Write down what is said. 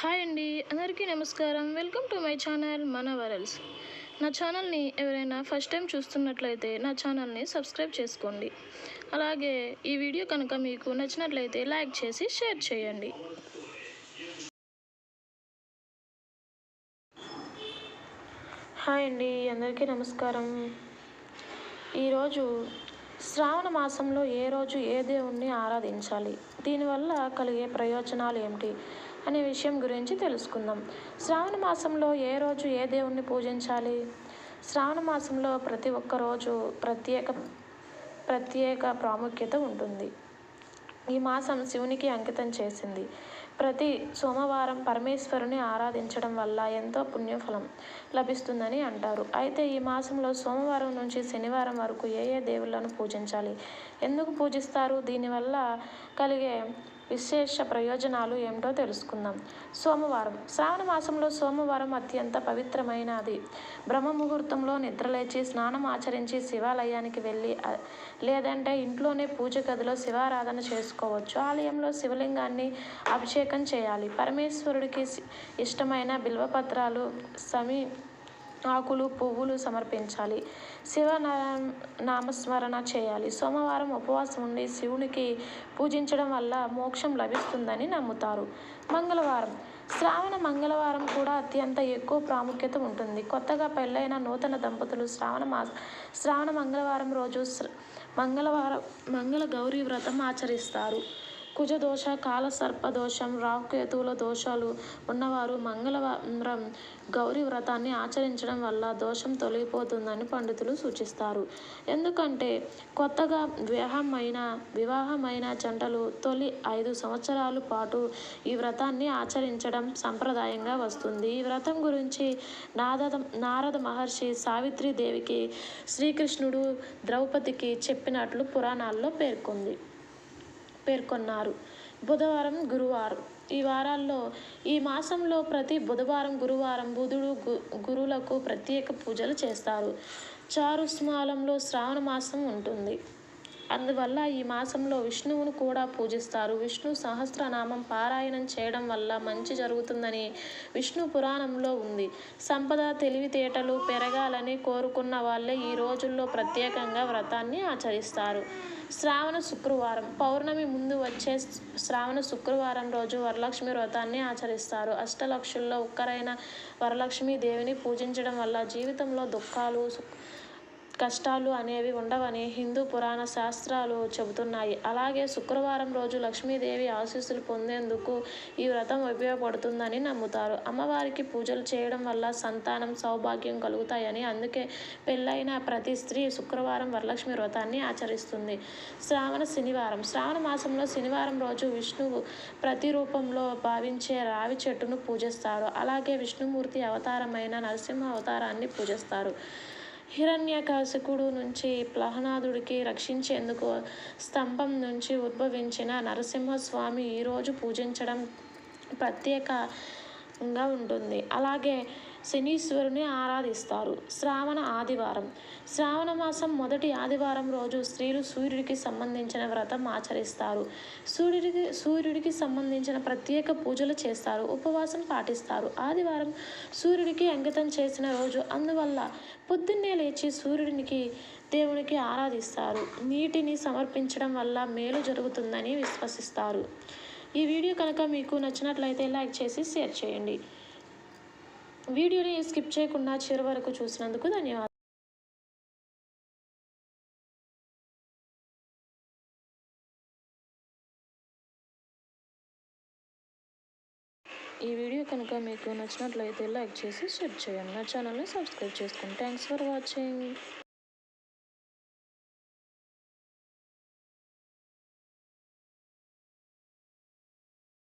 Hi అండి అందరికీ నమస్కారం. వెల్కమ్ టు మై ఛానల్ మన వరల్స్ నా ఛానల్ని ఎవరైనా ఫస్ట్ టైం చూస్తున్నట్లయితే నా ఛానల్ని సబ్స్క్రైబ్ చేసుకోండి. అలాగే ఈ వీడియో కనుక మీకు నచ్చినట్లయితే లైక్ చేసి షేర్ చేయండి. హాయ్ అండి అందరికీ నమస్కారం. ఈరోజు శ్రావణ మాసంలో ఏ రోజు ఏ దేవుణ్ణి ఆరాధించాలి? దీనివల్ల కలిగే ప్రయోజనాలు ఏమిటి? అనే విషయం గురించి తెలుసుకుందాం. శ్రావణ మాసంలో ఏ రోజు ఏ దేవుణ్ణి పూజించాలి? శ్రావణ మాసంలో ప్రతి ఒక్క రోజు ప్రత్యేక ప్రత్యేక ప్రాముఖ్యత ఉంటుంది. ఈ మాసం శివునికి అంకితం చేసింది. ప్రతి సోమవారం పరమేశ్వరుని ఆరాధించడం వల్ల ఎంతో పుణ్యఫలం లభిస్తుందని అంటారు. అయితే ఈ మాసంలో సోమవారం నుంచి శనివారం వరకు ఏ ఏ దేవుళ్ళను పూజించాలి? ఎందుకు పూజిస్తారు? దీనివల్ల కలిగే విశేష ప్రయోజనాలు ఏమిటో తెలుసుకుందాం. సోమవారం శ్రావణ మాసంలో సోమవారం అత్యంత పవిత్రమైనది. బ్రహ్మ ముహూర్తంలో నిద్రలేచి స్నానం ఆచరించి శివాలయానికి వెళ్ళి లేదంటే ఇంట్లోనే పూజ గదిలో శివారాధన చేసుకోవచ్చు. ఆలయంలో శివలింగాన్ని అభిషేకం చేయాలి. పరమేశ్వరుడికి ఇష్టమైన బిల్వపత్రాలు సమీ ఆకులు పువ్వులు సమర్పించాలి. శివ నామస్మరణ చేయాలి. సోమవారం ఉపవాసం ఉండి శివునికి పూజించడం వల్ల మోక్షం లభిస్తుందని నమ్ముతారు. మంగళవారం. శ్రావణ మంగళవారం కూడా అత్యంత ఎక్కువ ప్రాముఖ్యత ఉంటుంది. కొత్తగా పెళ్ళైన నూతన దంపతులు శ్రావణ మాస శ్రావణ మంగళవారం రోజు శ్ర- మంగళవారం మంగళ గౌరీ వ్రతం ఆచరిస్తారు. కుజదోష కాలసర్పదోషం రాహుకేతువుల దోషాలు ఉన్నవారు మంగళవారం గౌరీ వ్రతాన్ని ఆచరించడం వల్ల దోషం తొలగిపోతుందని పండితులు సూచిస్తారు. ఎందుకంటే కొత్తగా వివాహమైన వివాహమైన జంటలు తొలి ఐదు సంవత్సరాల పాటు ఈ వ్రతాన్ని ఆచరించడం సంప్రదాయంగా వస్తుంది. ఈ వ్రతం గురించి నారద నారద మహర్షి సావిత్రి దేవికి శ్రీకృష్ణుడు ద్రౌపదికి చెప్పినట్లు పురాణాల్లో పేర్కొంది. పేర్కొన్నారు. బుధవారం గురువారం. ఈ వారాల్లో ఈ మాసంలో ప్రతి బుధవారం గురువారం బుధుడు గు గురువులకు ప్రత్యేక పూజలు చేస్తారు. చారుస్మాలంలో శ్రావణ మాసం ఉంటుంది. అందువల్ల ఈ మాసంలో విష్ణువును కూడా పూజిస్తారు. విష్ణు సహస్రనామం పారాయణం చేయడం వల్ల మంచి జరుగుతుందని విష్ణు పురాణంలో ఉంది. సంపద తెలివితేటలు పెరగాలని కోరుకున్న వాళ్ళే ఈ రోజుల్లో ప్రత్యేకంగా వ్రతాన్ని ఆచరిస్తారు. శ్రావణ శుక్రవారం పౌర్ణమి ముందు వచ్చే శ్రావణ శుక్రవారం రోజు వరలక్ష్మి వ్రతాన్ని ఆచరిస్తారు. అష్టలక్షుల్లో ఒక్కరైన వరలక్ష్మి దేవిని పూజించడం వల్ల జీవితంలో దుఃఖాలు సు- కష్టాలు అనేవి ఉండవని హిందూ పురాణ శాస్త్రాలు చెబుతున్నాయి. అలాగే శుక్రవారం రోజు లక్ష్మీదేవి ఆశీస్సులు పొందేందుకు ఈ వ్రతం ఉపయోగపడుతుందని నమ్ముతారు. అమ్మవారికి పూజలు చేయడం వల్ల సంతానం సౌభాగ్యం కలుగుతాయని అందుకే పెళ్ళైన ప్రతి స్త్రీ శుక్రవారం వరలక్ష్మి వ్రతాన్ని ఆచరిస్తుంది. శ్రావణ శనివారం. శ్రావణ మాసంలో శనివారం రోజు విష్ణువు ప్రతిరూపంలో భావించే రావి చెట్టును పూజిస్తారు. అలాగే విష్ణుమూర్తి అవతారమైన నరసింహ అవతారాన్ని పూజిస్తారు. హిరణ్యకాశకుడు నుంచి ప్రహ్లాదుడికి రక్షించేందుకు స్తంభం నుంచి ఉద్భవించిన నరసింహస్వామి ఈరోజు పూజించడం ప్రత్యేకంగా ఉంటుంది. అలాగే శనీశ్వరుని ఆరాధిస్తారు. శ్రావణ ఆదివారం. శ్రావణ మాసం మొదటి ఆదివారం రోజు స్త్రీలు సూర్యుడికి సంబంధించిన వ్రతం ఆచరిస్తారు. సూర్యుడికి సూర్యుడికి సంబంధించిన ప్రత్యేక పూజలు చేస్తారు. ఉపవాసం పాటిస్తారు. ఆదివారం సూర్యుడికి అంకితం చేసిన రోజు. అందువల్ల పొద్దున్నే లేచి సూర్యుడికి దేవునికి ఆరాధిస్తారు. నీటిని సమర్పించడం వల్ల మేలు జరుగుతుందని విశ్వసిస్తారు. ఈ వీడియో కనుక మీకు నచ్చినట్లయితే లైక్ చేసి షేర్ చేయండి. వీడియోని స్కిప్ చేయకుండా చివరి వరకు చూసినందుకు ధన్యవాదాలు. ఈ వీడియో కనుక మీకు నచ్చినట్లయితే లైక్ చేసి షేర్ చేయండి. నా ఛానల్ని సబ్స్క్రైబ్ చేసుకోండి థ్యాంక్స్ ఫర్ వాచింగ్.